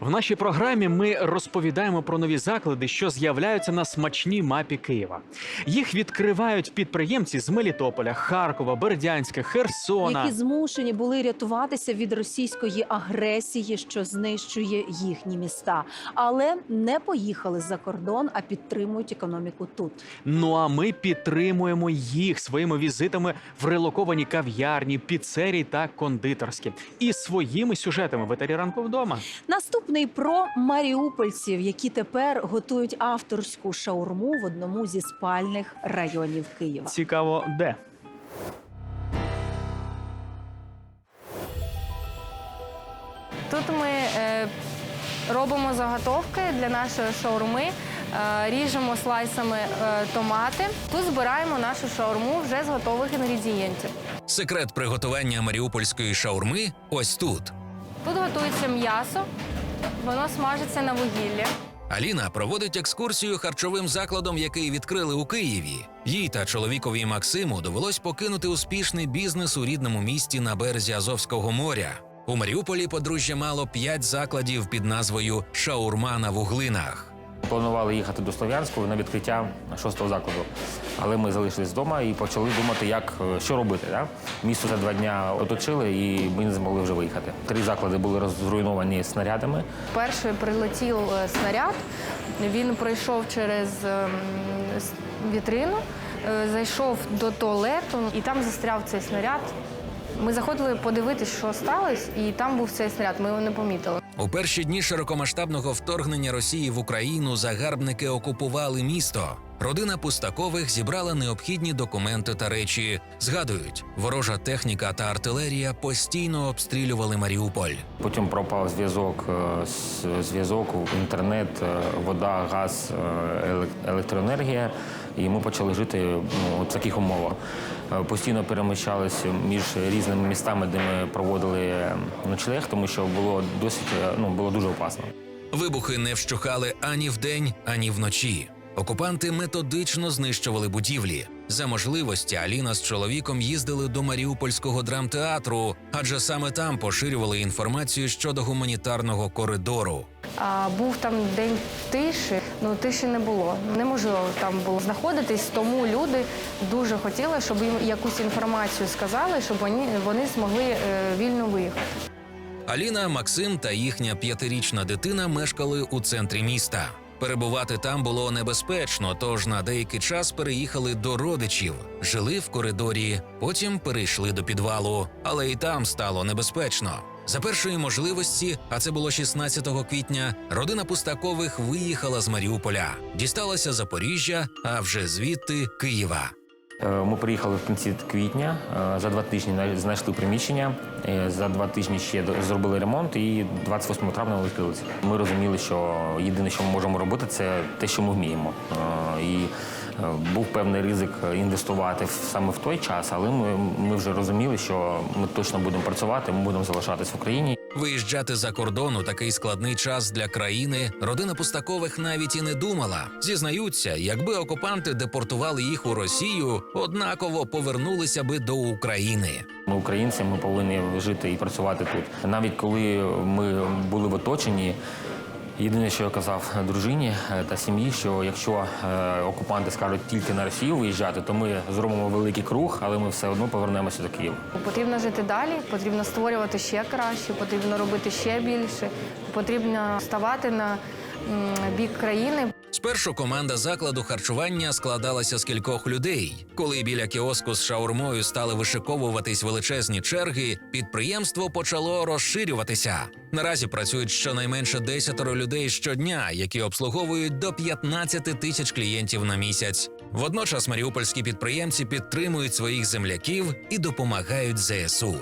В нашій програмі ми розповідаємо про нові заклади, що з'являються на смачній мапі Києва. Їх відкривають підприємці з Мелітополя, Харкова, Бердянська, Херсона. які змушені були рятуватися від російської агресії, що знищує їхні міста, але не поїхали за кордон, а підтримують економіку тут. Ну а ми підтримуємо їх своїми візитами в релоковані кав'ярні, піцерії та кондитерські і своїми сюжетами в етері ранку вдома. Наступний про маріупольців, які тепер готують авторську шаурму в одному зі спальних районів Києва. Цікаво, де Тут ми е, робимо заготовки для нашої шаурми, е, ріжемо слайсами е, томати. Тут збираємо нашу шаурму вже з готових інгредієнтів. Секрет приготування маріупольської шаурми ось тут. Тут готується м'ясо, воно смажиться на вугіллі. Аліна проводить екскурсію харчовим закладом, який відкрили у Києві. Їй та чоловікові Максиму довелось покинути успішний бізнес у рідному місті на березі Азовського моря. У Маріуполі подружжя мало п'ять закладів під назвою Шаурма на вуглинах. Планували їхати до Слов'янського на відкриття шостого закладу, але ми залишились вдома і почали думати, як е, що робити. Да? Місто за два дня оточили, і ми не змогли вже виїхати. Три заклади були розруйновані снарядами. Перший прилетів е, снаряд, він пройшов через ем, вітрину, е, зайшов до туалету і там застряв цей снаряд. Ми заходили подивитися, що сталося, і там був цей снаряд. Ми його не помітили. У перші дні широкомасштабного вторгнення Росії в Україну загарбники окупували місто. Родина Пустакових зібрала необхідні документи та речі. Згадують, ворожа техніка та артилерія постійно обстрілювали Маріуполь. Потім пропав зв'язок, е, зв'язок, інтернет, е, вода, газ, е, електроенергія. І ми почали жити ну, в таких умовах. Постійно переміщалися між різними містами, де ми проводили ночлег, тому що було досить ну, було дуже опасно. Вибухи не вщухали ані вдень, ані вночі. Окупанти методично знищували будівлі. За можливості Аліна з чоловіком їздили до Маріупольського драмтеатру, адже саме там поширювали інформацію щодо гуманітарного коридору. А був там день тиші, ну тиші не було. Неможливо там було знаходитись, тому люди дуже хотіли, щоб їм якусь інформацію сказали, щоб вони, вони змогли е, вільно виїхати. Аліна, Максим та їхня п'ятирічна дитина мешкали у центрі міста. Перебувати там було небезпечно, тож на деякий час переїхали до родичів, жили в коридорі, потім перейшли до підвалу, але і там стало небезпечно. За першої можливості, а це було 16 квітня, родина Пустакових виїхала з Маріуполя, дісталася Запоріжжя, а вже звідти Києва. Е, Ми приїхали в кінці квітня. е, За два тижні на- знайшли приміщення. е, За два тижні ще зробили ремонт, і 28 травня відкрилися. Ми розуміли, що єдине, що ми можемо робити, це те, що ми вміємо. І був певний ризик інвестувати саме в той час, але ми, ми вже розуміли, що ми точно будемо працювати, ми будемо залишатись в Україні. Виїжджати за кордон у такий складний час для країни родина Пустакових навіть і не думала. Зізнаються, якби окупанти депортували їх у Росію, однаково повернулися би до України. Ми українці, ми повинні жити і працювати тут. Навіть коли ми були в оточенні, єдине, що я казав дружині е, та сім'ї, що якщо е, окупанти скажуть тільки на Росію виїжджати, то ми зробимо великий круг, але ми все одно повернемося до Києва. Потрібно жити далі, потрібно створювати ще краще, потрібно робити ще більше, потрібно ставати на бік країни. Спершу команда закладу харчування складалася з кількох людей. Коли біля кіоску з шаурмою стали вишиковуватись величезні черги, підприємство почало розширюватися. Наразі працюють щонайменше десятеро людей щодня, які обслуговують до 15 тисяч клієнтів на місяць. Водночас маріупольські підприємці підтримують своїх земляків і допомагають ЗСУ.